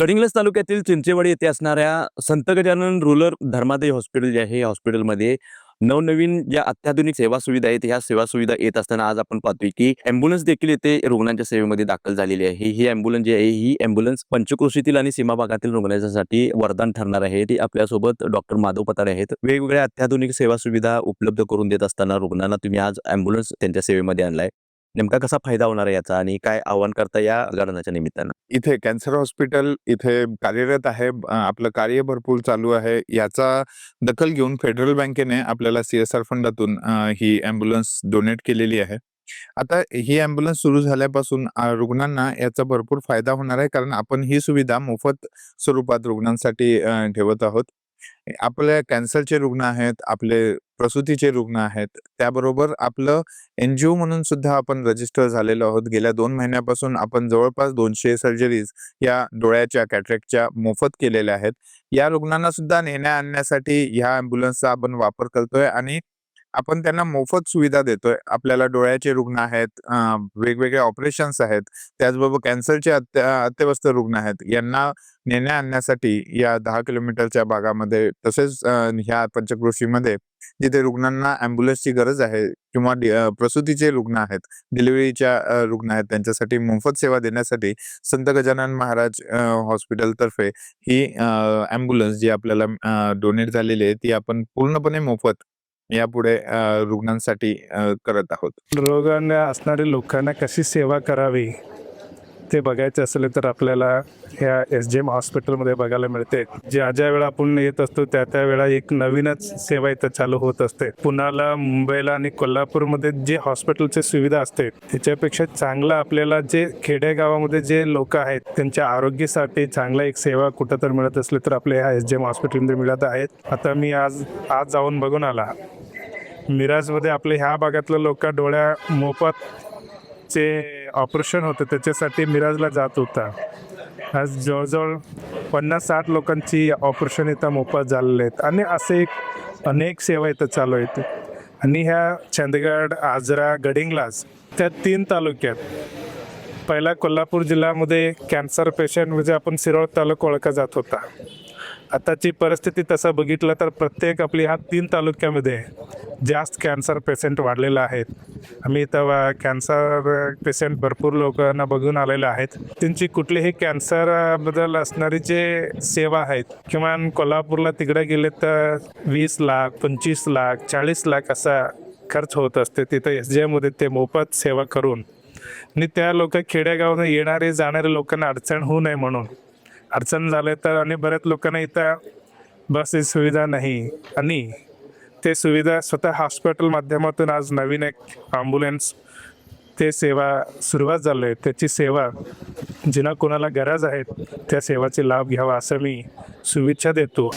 गडिंग्लज तालुक्यातील चिंचेवाडी येथे असणाऱ्या संत गजानन रुरल धर्मादाय हॉस्पिटल जे आहे हॉस्पिटलमध्ये नवनवीन ज्या अत्याधुनिक सेवा सुविधा आहेत ह्या सेवा सुविधा येत असताना आज आपण पाहतोय की अँब्युलन्स देखील येथे रुग्णांच्या सेवेमध्ये दाखल झालेली आहे. ही अँब्युलन्स जी आहे ही अँब्युलन्स पंचक्रोशीतील आणि सीमा भागातील रुग्णांसाठी वरदान ठरणार आहे. ती आपल्यासोबत डॉक्टर माधव पतारे आहेत. वेगवेगळ्या अत्याधुनिक सेवा सुविधा उपलब्ध करून देत असताना रुग्णांना तुम्ही आज अँब्युलन्स त्यांच्या सेवेमध्ये आणलाय. नेमका कसा फायदा होणार आहे याचा आणि काय आव्हान करता या गणनाच्या निमित्तानं? इथे कॅन्सर हॉस्पिटल इथे कार्यरत आहे. आपलं कार्य भरपूर चालू आहे. याचा दखल घेऊन फेडरल बँकेने आपल्याला सीएसआर फंडातून ही अँब्युलन्स डोनेट केलेली आहे. आता ही अँब्युलन्स सुरू झाल्यापासून रुग्णांना याचा भरपूर फायदा होणार आहे. कारण आपण ही सुविधा मोफत स्वरूपात रुग्णांसाठी ठेवत आहोत. आपल्या कॅन्सरचे रुग्ण आहेत आपले प्रसूतीचे रुग्ण आहेत. त्याबरोबर आपलं एनजीओ म्हणून सुद्धा आपण रजिस्टर झालेलो आहोत. गेल्या दोन महिन्यापासून आपण जवळपास दोनशे सर्जरीज या डोळ्याच्या कॅटरेक्टच्या मोफत केलेल्या आहेत. या रुग्णांना सुद्धा नेण्या आणण्यासाठी ह्या अँब्युलन्सचा आपण वापर करतोय आणि आपण त्यांना मोफत सुविधा देतोय. आपल्याला डोळ्याचे रुग्ण आहेत वेगवेगळे ऑपरेशन्स आहेत. त्याचबरोबर कॅन्सरचे अत्यवस्थ रुग्ण आहेत. यांना नेण्या आणण्यासाठी या दहा किलोमीटरच्या भागामध्ये तसेच ह्या पंचक्रोशीमध्ये जिथे रुग्णांना अँब्युलन्सची गरज आहे किंवा प्रसूतीचे रुग्ण आहेत डिलिव्हरीच्या रुग्ण आहेत त्यांच्यासाठी मोफत सेवा देण्यासाठी संत गजानन महाराज हॉस्पिटल हॉस्पिटलतर्फे ही अँब्युलन्स जी आपल्याला डोनेट झालेली आहे ती आपण पूर्णपणे मोफत यापुढे रुग्णांसाठी करत आहोत. रोगांना असणाऱ्या लोकांना कशी सेवा करावी ते बघायचे असले तर आपल्याला ह्या एस जी एम हॉस्पिटलमध्ये बघायला मिळते. ज्या ज्या वेळा आपण येत असतो त्या त्या वेळा एक नवीनच सेवा इथं चालू होत असते. पुण्याला मुंबईला आणि कोल्हापूरमध्ये जे हॉस्पिटलची सुविधा असते त्याच्यापेक्षा चांगलं आपल्याला जे खेडेगावामध्ये जे लोक आहेत त्यांच्या आरोग्यासाठी चांगला एक सेवा कुठं तर मिळत असली तर आपल्या ह्या एस जी एम हॉस्पिटलमध्ये मिळत आहेत. आता मी आज आज जाऊन बघून आला. मिराजमध्ये आपल्या ह्या भागातल्या लोक डोळ्या मोफत चे ऑपरेशन होतं त्याच्यासाठी मिराजला जात होता. आज जवळजवळ पन्नास साठ लोकांची ऑपरेशन इथं मोफत झालेले आहेत. आणि असे एक अनेक सेवा इथं चालू आहेत. आणि ह्या चंदगड आजरा गडिंगलाज त्या तीन तालुक्यात पहिला कोल्हापूर जिल्ह्यामध्ये कॅन्सर पेशंट म्हणजे आपण सिरोळ तालुका ओळखा जात होता. आताची परिस्थिती तसं बघितलं तर प्रत्येक आपली ह्या तीन तालुक्यामध्ये जास्त कॅन्सर पेशंट वाढलेला आहेत. आम्ही इथं कॅन्सर पेशंट भरपूर लोकांना बघून आलेले आहेत. त्यांची कुठलीही कॅन्सरबद्दल असणारी जे सेवा आहेत किमान कोल्हापूरला तिकडे गेले तर वीस लाख पंचवीस लाख चाळीस लाख असा खर्च होत असते. तिथं एस जी एममध्ये ते मोफत सेवा करून. आणि त्या लोक खेडेगावात येणारे जाणारे लोकांना अडचण होऊ नये म्हणून. अडचण झाले तर आणि बऱ्याच लोकांना इथं बसची सुविधा नाही. आणि ते सुविधा स्वतः हॉस्पिटल माध्यमातून आज नवीन एक ॲम्ब्युलन्स ते सेवा सुरुवात झाली आहे. त्याची सेवा जिना कोणाला गरज आहे त्या सेवाचे लाभ घ्यावा असं मी शुभेच्छा देतो.